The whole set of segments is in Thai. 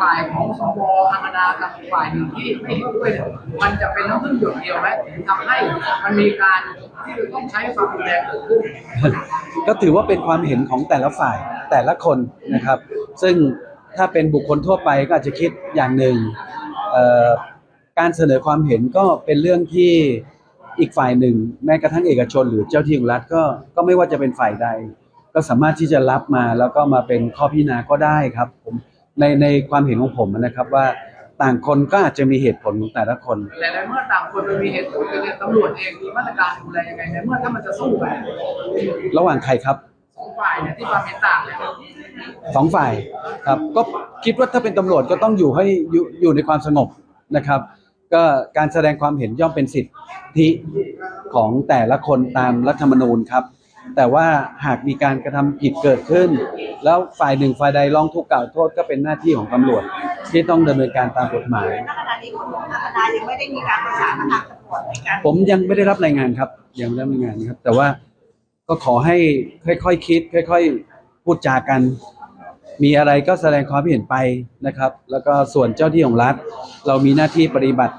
ฝ่ายของสวธรรมดากับฝ่ายหนึ่งที่ไม่เห็นด้วยเนี่ยมันจะเป็นน้ำพึ่งหยดเดียวไหมทำให้มันมีการที่ต้องใช้ความรุนแรงเกิดขึ้นก็ถือว่าเป็นความเห็นของแต่ละฝ่ายแต่ละคนนะครับ ซึ่งถ้าเป็นบุคคลทั่วไปก็อาจจะคิดอย่างหนึ่งการเสนอความเห็นก็เป็นเรื่องที่อีกฝ่ายหนึ่ง แม้กระทั่งเอกชน หรือเจ้าที่ของรัฐก็ก็ไม่ว่าจะเป็นฝ่ายใด ก็สามารถที่จะรับมาแล้วก็มาเป็นข้อพิจารณาก็ได้ครับผม ในในความเห็นของผมนะครับว่าต่างคนก็อาจจะมีเหตุผลของแต่ละคน แต่ในเมื่อต่างคนมันมีเหตุผลกันเนี่ยตำรวจเองมีมาตรการดูแลยังไงในเมื่อถ้ามันจะสู้กันระหว่างใครครับสองฝ่ายเนี่ยที่ความเห็นต่างเนี่ยสองฝ่ายครับก็คิดว่าถ้าเป็นตำรวจก็ต้องอยู่ให้อยู่อยู่ในความสงบนะครับ ก็การแสดงความเห็นย่อมเป็นสิทธิของแต่ละคนตามรัฐธรรมนูญครับ แต่ว่าหากมีการกระทำผิดเกิดขึ้น แล้วฝ่ายหนึ่งฝ่ายใดร้องทุกข์กล่าวโทษก็เป็นหน้าที่ของตำรวจ ที่ต้องดำเนินการตามกฎหมาย ณขณะนี้คุณหมอธนายังไม่ได้มีการประสานกับทางตำรวจในการผมยังไม่ได้รับรายงานครับยังไม่ได้รับรายงานครับ แต่ว่าก็ขอให้ค่อยๆคิด ค่อย ๆ พูดจากัน มีอะไรก็แสดงความเห็นไปนะครับ แล้วก็ส่วนเจ้าที่ของรัฐ เรามีหน้าที่ปฏิบัติ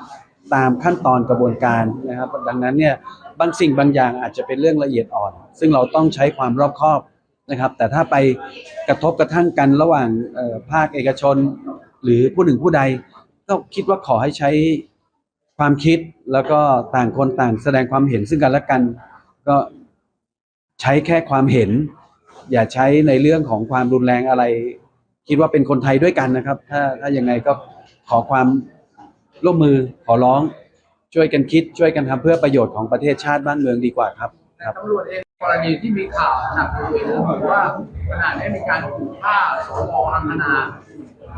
ตามขั้นตอนกระบวนการนะครับ ดังนั้นเนี่ยบางสิ่งบางอย่างอาจจะเป็นเรื่องละเอียดอ่อน ซึ่งเราต้องใช้ความรอบคอบนะครับ แต่ถ้าไปกระทบกระทั่งกันระหว่างภาคเอกชน หรือผู้หนึ่งผู้ใด ก็คิดว่าขอให้ใช้ความคิดแล้วก็ต่างคนต่างแสดงความเห็นซึ่งกันและกัน ก็ใช้แค่ความเห็น อย่าใช้ในเรื่องของความรุนแรงอะไร คิดว่าเป็นคนไทยด้วยกันนะครับ ถ้าถ้ายังไงก็ขอความ ร่วมมือขอร้องช่วยกันคิดช่วยกันทำเพื่อประโยชน์ของประเทศชาติบ้านเมืองดีกว่าครับครับ ตำรวจเองกรณีที่มีข่าวหนักเลยเรื่องบอกว่าขณะนี้มีการขู่ฆ่าสวอังคณา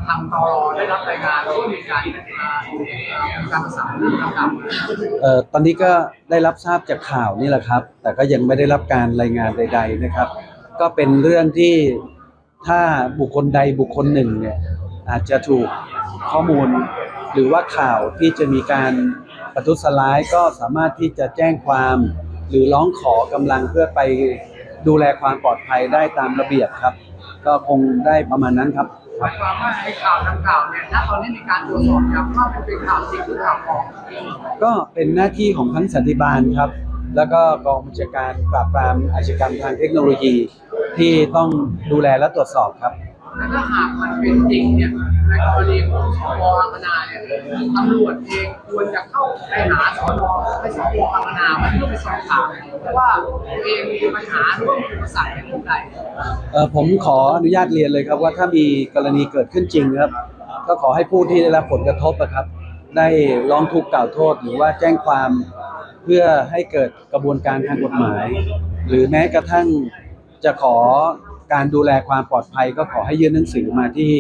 ทางตอรได้รับรายงานแล้วก็มีการอ่ามีการประสานเรื่องต่างๆเอ่อตอนนี้ก็ได้รับทราบจากข่าวนี่แหละครับ แต่ก็ยังไม่ได้รับการรายงานใด ๆนะครับ ก็เป็นเรื่องที่ถ้าบุคคลใดบุคคลหนึ่งเนี่ยอาจจะถูกข้อมูล หรือว่าข่าวที่จะมีการประทุษร้ายก็สามารถที่จะแจ้งความ หรือร้องขอกำลังเพื่อไปดูแลความปลอดภัยได้ตามระเบียบครับ ก็คงได้ประมาณนั้นครับหมายความว่าไอ้ข่าวดังกล่าวเนี่ยณตอนนี้มีการตรวจสอบอย่างว่ามันเป็นข่าวจริงหรือข่าวปลอมก็เป็นหน้าที่ของทั้งสันติบาลครับ แล้วก็กองบัญชาการปราบปรามอาชญากรรมทางเทคโนโลยี ที่ต้องดูแลและตรวจสอบครับ และถ้าหากมัน เป็นจริงเนี่ยในกรณีของสวอังคณาเนี่ยตำรวจเองควรจะเข้าไปหาสอนอให้สวอังคณาเพื่อไปสอบถามว่าตัวเองมีปัญหาหรือว่ามีอุปสรรคในเรื่องใดเออผมขออนุญาตเรียนเลยครับว่าถ้ามีกรณีเกิดขึ้นจริงครับ ก็ขอให้ผู้ที่ได้รับผลกระทบนะครับ ได้ร้องทุกข์กล่าวโทษ หรือว่าแจ้งความเพื่อให้เกิดกระบวนการทางกฎหมาย หรือแม้กระทั่งจะขอ การดูแลความปลอดภัยก็ขอให้ยื่นหนังสือมาที่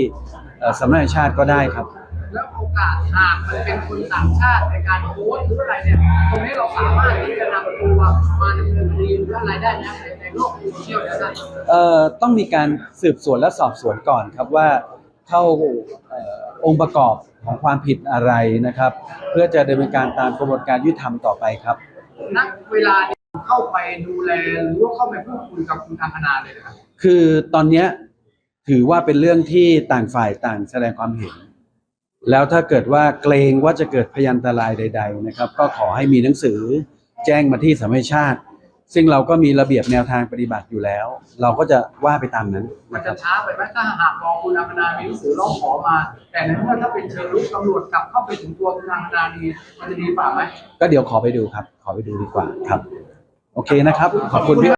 เอ่อสำนักงานชาติก็ได้ครับ แล้วโอกาสหากมันเป็นคนต่างชาติในการโพสต์หรืออะไรเนี่ยตรงนี้เราสามารถที่จะนำตัวมาดำเนินคดีหรืออะไรได้นะในในโลกโซเชียลเนี่ยนะเอ่อต้องมีการสืบสวนและสอบสวนก่อนครับว่าเข้าเอ่อองค์ประกอบของความผิดอะไรนะครับ เพื่อจะดำเนินการตามกระบวนการยุติธรรมต่อไปครับณเวลานี้ เข้าไปดูแลหรือว่าเข้าไปพูดคุยกับคุณอังคณาเลยนะครับ คือตอนเนี้ยถือว่าเป็นเรื่องที่ต่างฝ่ายต่างแสดงความเห็น แล้วถ้าเกิดว่าเกรงว่าจะเกิดพยันตรายใด ๆ นะครับ ก็ขอให้มีหนังสือแจ้งมาที่สำนักงานชาติ ซึ่งเราก็มีระเบียบแนวทางปฏิบัติอยู่แล้ว เราก็จะว่าไปตามนั้นมันนะคจะรับ ช้าไปไหมถ้าหากรอคุณอังคณามีหนังสือร้องขอมา แต่ในเมื่อถ้าเป็นเชิงลุกตำรวจกลับเข้าไปถึงตัวคุณอังคณาดีมันจะดีกว่าไหม ก็เดี๋ยวขอไปดูครับ ขอไปดูดีกว่าครับ โอเคนะครับ ขอบคุณพี่